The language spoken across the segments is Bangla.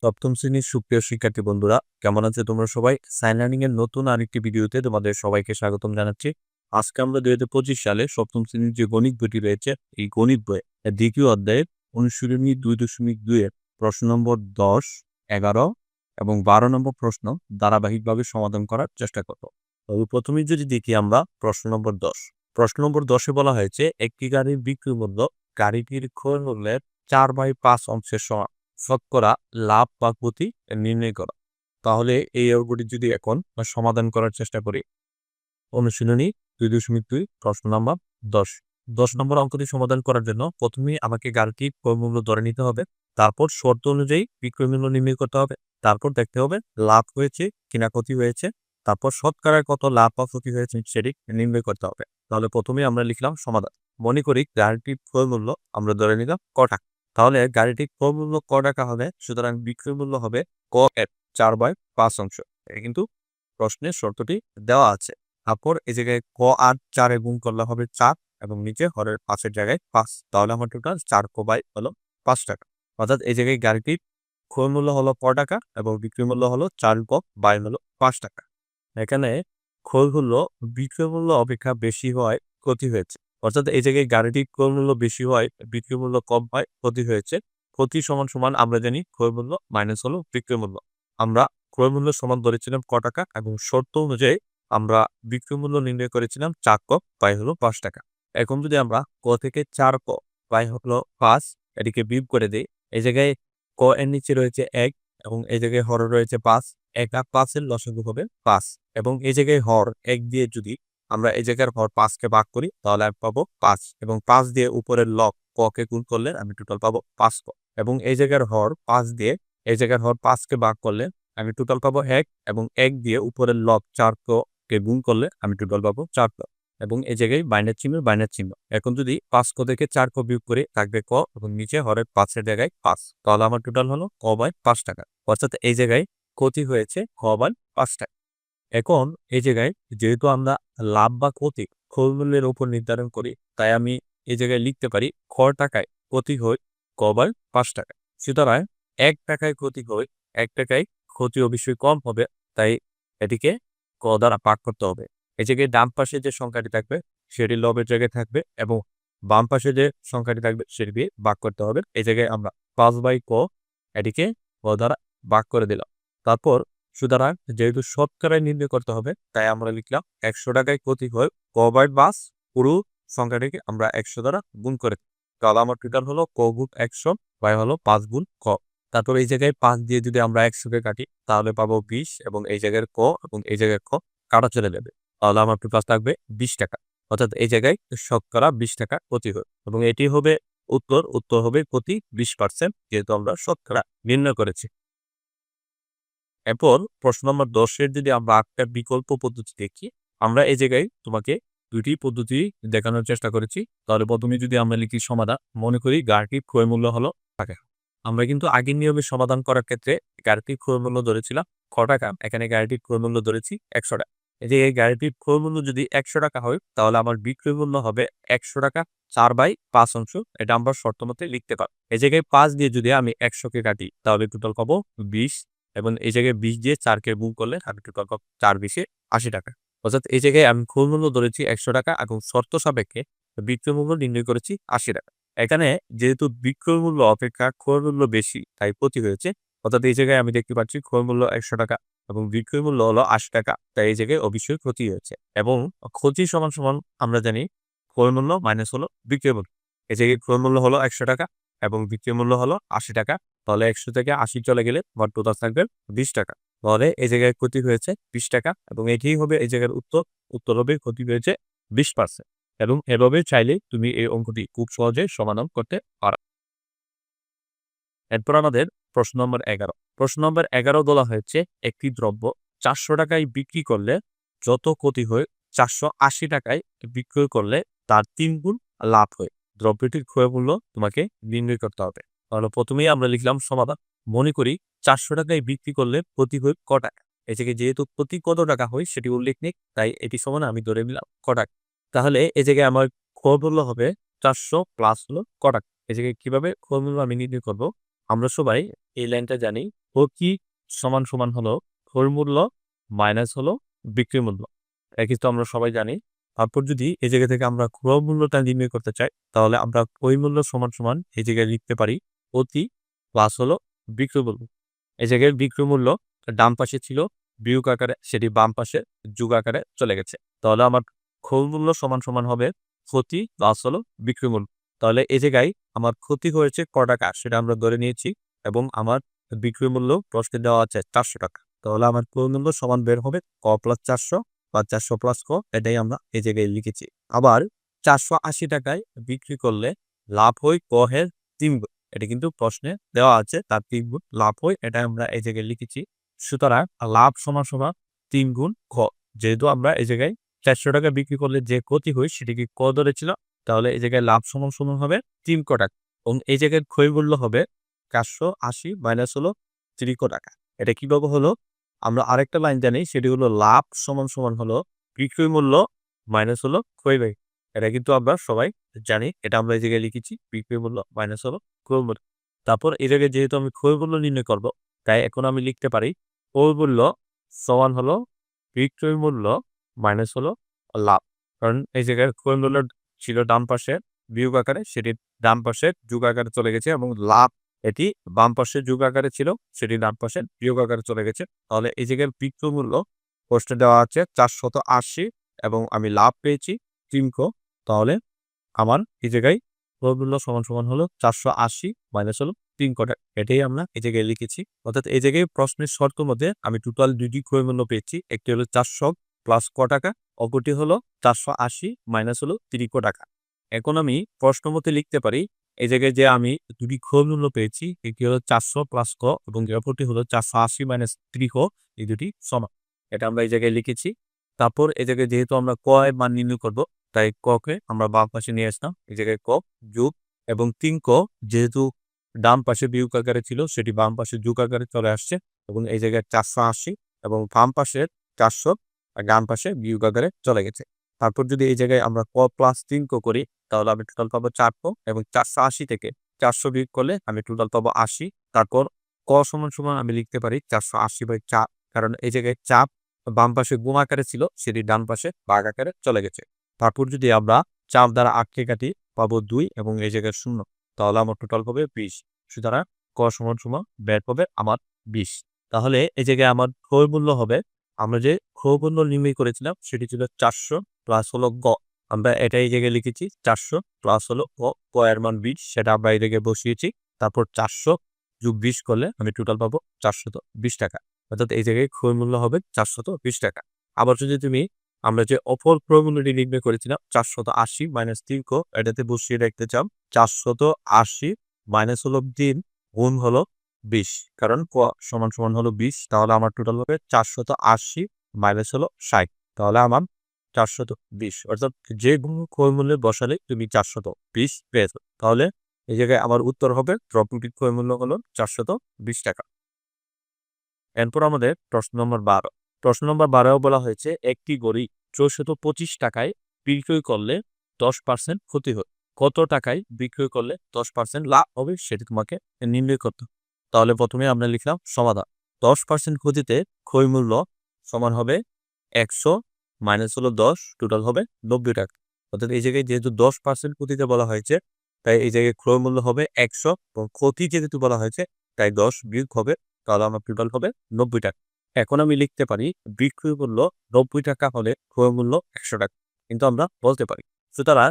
সপ্তম শ্রেণির সুপ্রিয় শিক্ষার্থী বন্ধুরা, কেমন আছে তোমরা সবাই? সাইন লার্নিং এর নতুন আরেকটি ভিডিওতে তোমাদের সবাইকে স্বাগতম জানাচ্ছি। আজকে আমরা দুই হাজার পঁচিশ সালে সপ্তম শ্রেণির যে গণিত বইটি রয়েছে, এই গণিত বইয়ে দ্বিতীয় অধ্যায়ের অনুশীলনী দুই দশমিক দুইয়ের প্রশ্ন নম্বর দশ, এগারো এবং বারো নম্বর প্রশ্ন ধারাবাহিকভাবে সমাধান করার চেষ্টা করব। তবে প্রথমেই যদি দেখি আমরা প্রশ্ন নম্বর দশ। প্রশ্ন নম্বর দশে বলা হয়েছে, একটি গাড়ির বিক্রি মূল্য গাড়িটির ক্রয় মূল্যের চার বাই পাঁচ অংশের সমান। শতকরা লাভ বা ক্ষতি নির্ণয় করা। তাহলে এই অঙ্কটি যদি এখন সমাধান করার চেষ্টা করি। অনুশীলনী দুই দশমিক দুই, প্রশ্ন নাম্বার দশ। দশ নম্বর অঙ্কটি সমাধান করার জন্য প্রথমে আমাকে গাড়িটির ক্রয় মূল্য ধরে নিতে হবে। তারপর শর্ত অনুযায়ী বিক্রয় মূল্য নির্ণয় করতে হবে। তারপর দেখতে হবে লাভ হয়েছে কিনা ক্ষতি হয়েছে। তারপর শতকরায় কত লাভ বা ক্ষতি হয়েছে সেটি নির্ণয় করতে হবে। তাহলে প্রথমেই আমরা লিখলাম সমাধান। মনে করি গাড়িটির ক্রয় আমরা ধরে নিলাম ক তাহলে গাড়িটির ক্রয় মূল্য ক টাকা হবে, সুতরাং বিক্রয় মূল্য হবে ক এক চার বাই পাঁচ অংশ। এটা কিন্তু প্রশ্নের শর্তটি দেওয়া আছে। তারপর এই জায়গায় ক আর চারে গুণ করলে হবে চার এবং নিচে হরের পাঁচের জায়গায় পাঁচ। তাহলে আমার টোটাল চার ক বাই হলো পাঁচ টাকা। অর্থাৎ এই জায়গায় গাড়িটির ক্রয় মূল্য হলো ক টাকা এবং বিক্রয় মূল্য হলো চার ক বাই হলো পাঁচ টাকা। এখানে ক্রয় মূল্য বিক্রয় মূল্য অপেক্ষা বেশি হওয়ায় ক্ষতি হয়েছে। অর্থাৎ এই জায়গায় গাড়িটির ক্রয় মূল্য বেশি হয় বিক্রয় মূল্য কম হয়, ক্ষতি হয়েছে। ক্ষতি সমান সমান আমরা জানি ক্রয় মূল্য মাইনাস হলো বিক্রয় মূল্য। আমরা ক্রয় মূল্য সমান ধরেছিলাম ক টাকা এবং শর্ত অনুযায়ী আমরা বিক্রয় মূল্য নির্ণয় করেছিলাম চার ক, পাই হলো পাঁচ টাকা। এখন যদি আমরা ক থেকে চার ক, পাই হলো পাঁচ, এটিকে বিপ করে দিই, এই জায়গায় ক এর নিচে রয়েছে এক এবং এই জায়গায় হর রয়েছে পাঁচ, এক আর পাঁচের লসাগু হবে পাঁচ। এবং এই জায়গায় হর এক দিয়ে যদি আমরা এই জায়গার হর পাঁচকে ভাগ করি, তাহলে আমি পাবো পাঁচ এবং পাঁচ দিয়ে উপরের লক ককে গুণ করলে আমি টোটাল পাবো পাঁচ ক। এবং এই জায়গার হর পাঁচ দিয়ে, এই জায়গার হর পাঁচকে ভাগ করলে আমি টোটাল পাবো এক এবং এক দিয়ে উপরের লক চার কে গুণ করলে আমি টোটাল পাবো চার ক। এবং এই জায়গায় বাইনের চিহ্ন বাইনের চিহ্ন। এখন যদি পাঁচ ক থেকে চার ক বিয়োগ করে থাকবে ক এবং নিচে হরের পাঁচের জায়গায় পাঁচ, তাহলে আমার টোটাল হলো ক বাই পাঁচ টাকা। অর্থাৎ এই জায়গায় ক্ষতি হয়েছে ক বাই পাঁচ টাকা। এখন এই জায়গায় যেহেতু আমরা লাভ বা ক্ষতি খোল মূল্যের উপর নির্ধারণ করি, তাই আমি এই জায়গায় লিখতে পারি খ টাকায় ক্ষতি হয় ক বাই পাঁচ টাকা। সুতরাং এক টাকায় ক্ষতি হয়, এক টাকায় ক্ষতি অবশ্যই কম হবে, তাই এটিকে ক দ্বারা পাক করতে হবে। এই জায়গায় ডান পাশে যে সংখ্যাটি থাকবে, সেটি লবের জায়গায় থাকবে এবং বাম পাশে যে সংখ্যাটি থাকবে, সেটি দিয়ে ভাগ করতে হবে। এই জায়গায় আমরা পাঁচ বাই ক এটিকে ক দ্বারা ভাগ করে দিলাম। তারপর সুতরাং যেহেতু শতকরায় নির্ণয় করতে হবে, তাই আমরা লিখলাম একশো টাকায় ক্ষতি হয় ক বাই পাঁচ পুরো সংখ্যাটিকে আমরা একশো দ্বারা গুণ করে তাহলে আমার টোটাল হলো ক গুণ একশো বাই হলো পাঁচ গুণ ক। তারপর এই জায়গায় পাঁচ দিয়ে যদি আমরা একশোকে কাটি, তাহলে পাবো বিশ এবং এই জায়গায় ক এবং এই জায়গায় ক কাটা চলে যাবে। তাহলে আমার টোটাল থাকবে বিশ টাকা। অর্থাৎ এই জায়গায় শতকরা বিশ টাকা ক্ষতি হয় এবং এটি হবে উত্তর উত্তর হবে প্রতি বিশ পার্সেন্ট যেহেতু আমরা শতকরা নির্ণয় করেছি। এরপর প্রশ্ন নম্বর দশের যদি আমরা একটা বিকল্প পদ্ধতি দেখি, আমরা এই জায়গায় তোমাকে দুটি পদ্ধতি দেখানোর চেষ্টা করেছি। তাহলে প্রথমে যদি আমরা লিখি সমাধান, মনে করি গাড়িটির ক্রয় মূল্য হলো টাকা। আমরা কিন্তু আগের নিয়মে সমাধান করার ক্ষেত্রে গাড়িটির ক্রয় মূল্য ধরেছিলাম ক টাকা, এখানে গাড়িটির ক্রয় মূল্য ধরেছি একশো টাকা। এই যে এই গাড়িটির ক্রয় মূল্য যদি একশো টাকা হয়, তাহলে আমার বিক্রয় মূল্য হবে একশো টাকা চার বাই পাঁচ অংশ, এটা আমরা শর্ত মতে লিখতে পারি এই জায়গায় পাঁচ দিয়ে যদি আমি একশোকে কাটি, তাহলে টোটাল পাবো বিশ এবং এই জায়গায় বিশ দিয়ে চারকে গুণ করলে আমি টোটাল চার বিশে আশি টাকা। অর্থাৎ এই জায়গায় আমি খোল মূল্য ধরেছি একশো টাকা এবং শর্ত সাপেক্ষে বিক্রয় মূল্য নির্ণয় করেছি আশি টাকা। এখানে যেহেতু বিক্রয় মূল্য অপেক্ষা ক্রয় মূল্য বেশি, তাই ক্ষতি হয়েছে, অর্থাৎ এই জায়গায় আমি দেখতে পাচ্ছি ক্রয় মূল্য একশো টাকা এবং বিক্রয় মূল্য হলো আশি টাকা, তাই এই জায়গায় অবশ্যই ক্ষতি হয়েছে এবং ক্ষতি সমান সমান আমরা জানি ক্রয় মূল্য মাইনাস হলো বিক্রয় মূল্য। এই জায়গায় ক্রয় মূল্য হলো একশো টাকা এবং বিক্রয় মূল্য হলো আশি টাকা তাহলে একশো থেকে আশি চলে গেলে আমার টোটাল থাকবে বিশ টাকা। তাহলে এই জায়গায় ক্ষতি হয়েছে বিশ টাকা এবং এটিই হবে এই জায়গার উত্তর। উত্তর হবে ক্ষতি হয়েছে বিশ পার্সেন্ট এবং এভাবে চাইলে তুমি এই অঙ্কটি খুব সহজে সমাধান করতে পারো। এরপর আমাদের প্রশ্ন নম্বর এগারো। প্রশ্ন নম্বর এগারো বলা হয়েছে, একটি দ্রব্য চারশো টাকায় বিক্রি করলে যত ক্ষতি হয় চারশো আশি টাকায় বিক্রয় করলে তার তিন গুণ লাভ হয়। দ্রব্যটির ক্রয় মূল্য তোমাকে নির্ণয় করতে হবে। তাহলে প্রথমেই আমরা লিখলাম সমাধান। মনে করি চারশো টাকায় বিক্রি করলে প্রতি হয় ক টাকা? এই থেকে যেহেতু প্রতি কত টাকা হয় সেটি উল্লেখ নেই, তাই এটি সমান আমি ধরে নিলাম ক টাকা। তাহলে এ জায়গায় আমার ক্রয় মূল্য হবে চারশো প্লাস হলো ক টাকা। এই জায়গায় কীভাবে ক্রয় মূল্য আমি নির্ণয় করব? আমরা সবাই এই লাইনটা জানি প্রতি সমান সমান হলো? ক্রয় মূল্য মাইনাস হলো বিক্রি মূল্য। একই তো আমরা সবাই জানি। তারপর যদি এই জায়গা থেকে আমরা ক্রয় মূল্যটা নির্ণয় করতে চাই, তাহলে আমরা ক্রয় মূল্য সমান সমান এই জায়গায় লিখতে পারি। প্রতি প্লাস হলো বিক্রমূল্য এই জায়গায় বিক্রয় মূল্য ডান পাশে ছিল, বিয়োগ আকারে সেটি বাম পাশে যুগ আকারে চলে গেছে। তাহলে আমার ক্রয় মূল্য সমান সমান হবে ক্ষতি প্লাস হলো বিক্রয় মূল্য। তাহলে এই জায়গায় আমার ক্ষতি হয়েছে ক টাকা, সেটা আমরা ধরে নিয়েছি এবং আমার বিক্রয় মূল্য প্রশ্নে দেওয়া আছে চারশো টাকা। তাহলে আমার ক্রয় মূল্য সমান বের হবে ক প্লাস চারশো বা চারশো প্লাস ক, এটাই আমরা এই জায়গায় লিখেছি। আবার চারশো আশি টাকায় বিক্রি করলে লাভ হয় ক হের তিন গুণ। এটা কিন্তু প্রশ্নে দেওয়া আছে। তার তিন গুণ লাভ হয়, এটা আমরা এই জায়গায় লিখেছি। সুতরাং লাভ সমান সমান তিন গুণ খ যেহেতু আমরা এই জায়গায় চারশো টাকা বিক্রি করলে যে ক্ষতি হয় সেটিকে ক ধরেছিল তাহলে এই জায়গায় লাভ সমান সমান হবে তিন ক টাকা। এবং এই জায়গায় ক্ষয় মূল্য হবে চারশো আশি মাইনাস হলো ত্রিশ টাকা। এটা কীভাবে হলো? আমরা আরেকটা লাইন জানি, সেটি হলো লাভ সমান সমান হলো বিক্রয় মূল্য মাইনাস হলো ক্রয় ব্যয়। এটা কিন্তু আমরা সবাই জানি, এটা আমরা এই জায়গায় লিখেছি, বিক্রয় মূল্য মাইনাস হলো মূল্য তারপর এই জায়গায় যেহেতু আমি ক্রয় মূল্য নির্ণয় করব, তাই এখন আমি লিখতে পারি ক্রয় মূল্য সমান হলো বিক্রয় মূল্য মাইনাস হলো লাভ। কারণ এই জায়গায় মূল্য ছিল ডান পাশে বিয়োগ আকারে, সেটি ডান পাশে যুগ আকারে চলে গেছে এবং লাভ এটি বাম পাশে যুগ আকারে ছিল, সেটি ডান পাশে বিয়োগ আকারে চলে গেছে। তাহলে এই জায়গায় বিক্রয় মূল্য প্রশ্নে দেওয়া আছে চারশত আশি এবং আমি লাভ পেয়েছি তিনকো তাহলে আমার এই জায়গায় ক্রয় মূল্য সমান সমান হলো চারশো আশি মাইনাস হলো তিন কটা এটাই আমরা এই জায়গায় লিখেছি। অর্থাৎ এই জায়গায় প্রশ্নের শর্ত মধ্যে আমি টোটাল দুইটি ক্রয় মূল্য পেয়েছি। একটি হলো চারশো প্লাস ক টাকা, অপরটি হলো চারশো আশি মাইনাস হলো তিরিশ টাকা। এখন আমি প্রশ্ন মতে লিখতে পারি, এই জায়গায় যে আমি দুটি ক্রয় মূল্য পেয়েছি, একটি হলো চারশো প্লাস ক এবং অপরটি হলো চারশো আশি মাইনাস ত্রিশ এই দুটি সমান। এটা আমরা এই জায়গায় লিখেছি। তারপর এই জায়গায় যেহেতু আমরা কয় মান নির্ণয় করব তাই ককে আমরা বাম পাশে নিয়ে আসলাম। এই জায়গায় ক, যুগ এবং তিন ক যেহেতু ডান পাশে বিয়োগ আকারে ছিল, সেটি বাম পাশে যুগ আকারে চলে আসছে এবং এই জায়গায় চারশো আশি এবং বাম পাশে চারশো আর ডান পাশে বিয়োগ আকারে চলে গেছে। তারপর যদি এই জায়গায় আমরা ক প্লাস তিন ক করি, তাহলে আমি টোটাল পাবো চার ক এবং চারশো আশি থেকে চারশো বিয়োগ করলে আমি টোটাল পাবো আশি। তারপর ক সমান সমান আমি লিখতে পারি চারশো আশি বাই চার, কারণ এই জায়গায় চাপ বাম পাশে গুম আকারে ছিল, সেটি ডান পাশে বাঘ আকারে চলে গেছে। তারপর যদি আমরা চাপ দ্বারা আটকে কাটি, পাবো দুই এবং এই জায়গায় শূন্য, তাহলে আমার টোটাল হবে বিশ। সুতরাং ক সমান সমান ব্যাট পাবে আমার বিশ। তাহলে এই জায়গায় আমার ক্রয় মূল্য হবে, আমরা যে ক্রয় মূল্য নির্ণয় করেছিলাম, সেটি ছিল চারশো প্লাস হলো গ। আমরা এটা এই জায়গায় লিখেছি, চারশো প্লাস হলো ক ক এর মান বিশ, সেটা আমরা এই জায়গায় বসিয়েছি, তারপর চারশো যোগ বিশ করলে আমি টোটাল পাবো চারশত বিশ টাকা। অর্থাৎ এই জায়গায় ক্রয় মূল্য হবে চারশত বিশ টাকা। আবার যদি তুমি আমরা যে অপর ক্রয়মূল্যটি নির্ণয় করেছিলাম চারশত আশি মাইনাস কো, এটাতে বসিয়ে রাখতে চাম চারশত আশি মাইনাস হলো তিন, গুণ হলো বিশ। কারণ ক সমান সমান হলো বিশ, তাহলে আমার টোটাল হবে চারশত আশি মাইনাস হলো ষাট। তাহলে আমার চারশত বিশ। অর্থাৎ যে ক্রয়মূল্যে বসালে তুমি চারশত বিশ পেয়েছ। তাহলে এই জায়গায় আমার উত্তর হবে দ্রব্যটির ক্রয়মূল্য হলো চারশত বিশ টাকা। এরপর আমাদের প্রশ্ন নম্বর বারো। প্রশ্ন নম্বর বারোও বলা হয়েছে, একটি গড়ি চৌশত পঁচিশ টাকায় বিক্রয় করলে দশ পার্সেন্ট ক্ষতি হয়। কত টাকায় বিক্রয় করলে দশ পার্সেন্ট লাভ হবে সেটি তোমাকে নির্ণয় করতে তাহলে প্রথমে আমরা লিখলাম সমাধান। দশ পার্সেন্ট ক্ষতিতে ক্ষয় মূল্য সমান হবে একশো মাইনাস হলো দশ টোটাল হবে নব্বই টাকা। অর্থাৎ এই জায়গায় যেহেতু দশ পার্সেন্ট ক্ষতিতে বলা হয়েছে, তাই এই জায়গায় ক্রয় মূল্য হবে একশো এবং ক্ষতি যেহেতু বলা হয়েছে, তাই দশ বিয়োগ হবে, তাহলে আমার টোটাল হবে নব্বই টাকা। এখন আমি লিখতে পারি বিক্রয় মূল্য নব্বই টাকা হলে ক্রয় মূল্য একশো টাকা। কিন্তু আমরা বলতে পারি, সুতরাং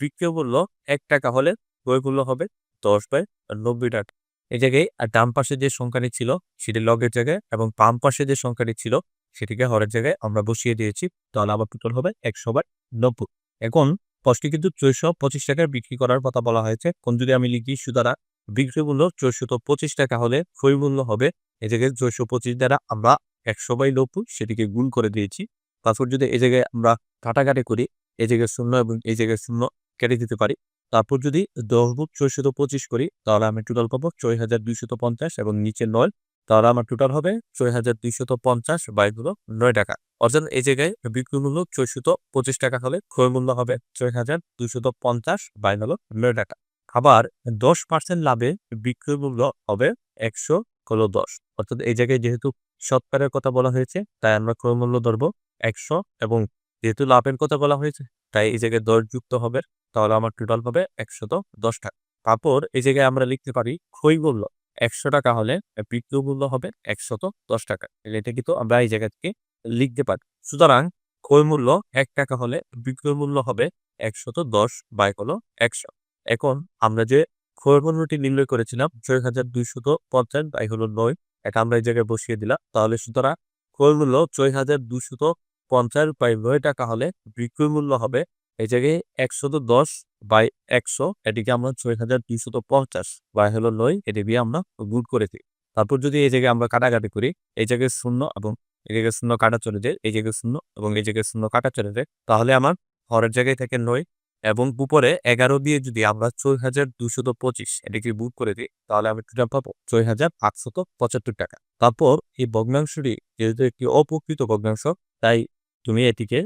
বিক্রয় মূল্য এক টাকা হলে ক্রয় মূল্য হবে দশ বাই নব্বই টাকা। এই জায়গায় ডান পাশে যে সংখ্যাটি ছিল সেটি লগের জায়গায় এবং বাম পাশে যে সংখ্যাটি ছিল সেটিকে হরের জায়গায় আমরা বসিয়ে দিয়েছি, তাহলে আবার টোটাল হবে একশো বাই নব্বই। এখন প্রশ্নে কিন্তু চৌশো পঁচিশ টাকায় বিক্রি করার কথা বলা হয়েছে। কোন যদি আমি লিখি সুতরাং বিক্রয় মূল্য চৌশত পঁচিশ টাকা হলে ক্রয় মূল্য হবে। এই জায়গায় চৌশো পঁচিশ দ্বারা আমরা একশো বাই নব্বই সেটিকে গুণ করে দিয়েছি। তারপর যদি এই জায়গায় আমরা কাটাকাটি করি, এই জায়গায় শূন্য এবং এই জায়গায় শূন্য কেটে দিতে পারি, তারপর যদি দশ বুক ছয়শত পঁচিশ করি, তাহলে আমি টোটাল পাবো ছয় হাজার দুইশত পঞ্চাশ এবং নিচে নয়, তাহলে আমার টোটাল হবে ছয় হাজার দুইশত পঞ্চাশ বাই হলো নয় টাকা। অর্থাৎ এই জায়গায় বিক্রি মূল্য ছয়শত পঁচিশ টাকা হলে ক্রয় মূল্য হবে ছয় হাজার দুইশত পঞ্চাশ বাই হলো নয় টাকা। আবার দশ পার্সেন্ট লাভে বিক্রয় মূল্য হবে একশো হলো দশ। অর্থাৎ এই জায়গায় যেহেতু সৎকারের কথা বলা হয়েছে, তাই আমরা ক্রয় মূল্য ধরবো একশো এবং যেহেতু লাভের কথা বলা হয়েছে, তাই এই জায়গায় দশ যুক্ত হবে, তাহলে আমার টোটাল হবে একশত দশ টাকা। তারপর এই জায়গায় আমরা লিখতে পারি ক্রয় মূল্য, একশো টাকা হলে বিক্রয় মূল্য হবে একশত দশ টাকা। এটা কিন্তু আমরা এই জায়গা থেকে লিখতে পারি। সুতরাং ক্ষয় মূল্য এক টাকা হলে বিক্রয় মূল্য হবে একশত দশ বাই হলো একশো। এখন আমরা যে ক্রয় মূল্যটি নির্ণয় করেছিলাম, ছয় হাজার দুইশত পঞ্চাশ বাই হলো নয় এটা আমরা এই জায়গায় বসিয়ে দিলাম। তাহলে সুতরাং ক্রয় মূল্য ছয় হাজার দুইশত পঞ্চাশ বাই নয় টাকা হলে বিক্রয় মূল্য হবে এই জায়গায় একশত দশ বাই একশো, এটিকে আমরা ছয় হাজার দুইশত পঞ্চাশ বাই হলো নয় এটি দিয়ে আমরা গুণ করেছি তারপর যদি এই জায়গায় আমরা কাটাকাটি করি, এই জায়গায় শূন্য এবং এই জায়গায় শূন্য কাটা চলে যায়, এই জায়গায় শূন্য এবং এই জায়গায় শূন্য কাটা চলে যায়, তাহলে আমার হরের জায়গায় থেকে নয় এবং উপরে এগারো দিয়ে যদি আমরা ছয় হাজার দুশত পঁচিশ এটিকে বুক করে দিই, তাহলে আমি টোটাল পাবো ছয় হাজার আটশত পঁচাত্তর টাকা। তারপর এই ভগ্নাংশটি যেহেতু একটি অপ্রকৃত ভগ্নাংশ, তাই তুমি এটিকে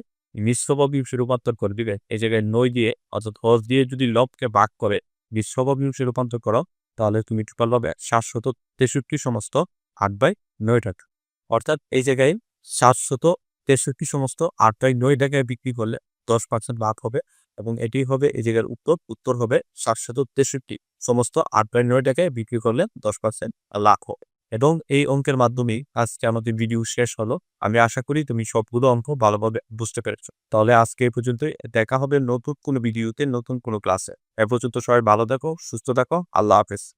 ভগ্নাংশে রূপান্তর করে দিবে। এই জায়গায় নয় দিয়ে অর্থাৎ হজ দিয়ে যদি লবকে ভাগ করে ভগ্নাংশে রূপান্তর করো, তাহলে তুমি টোটাল পাবে সাতশত তেষট্টি সমস্ত আট বাই নয় টাকা। অর্থাৎ এই জায়গায় সাতশত তেষট্টি সমস্ত আট বাই নয় টাকায় বিক্রি করলে দশ পার্সেন্ট লাভ হবে। এবং এটি হবে এই জায়গার উত্তর উত্তর হবে সাতশত তেষট্টি। সমস্ত আট পয়েন্ট টাকায় বিক্রি করলে দশ পার্সেন্ট লাভ হবে এবং এই অঙ্কের মাধ্যমেই আজকে আমাদের ভিডিও শেষ হলো। আমি আশা করি তুমি সবগুলো অঙ্ক ভালোভাবে বুঝতে পেরেছ। তাহলে আজকে এই পর্যন্ত দেখা হবে নতুন কোনো ভিডিওতে নতুন কোনো ক্লাসে এ পর্যন্ত সবাই ভালো থাকো, সুস্থ থাকো। আল্লাহ হাফেজ।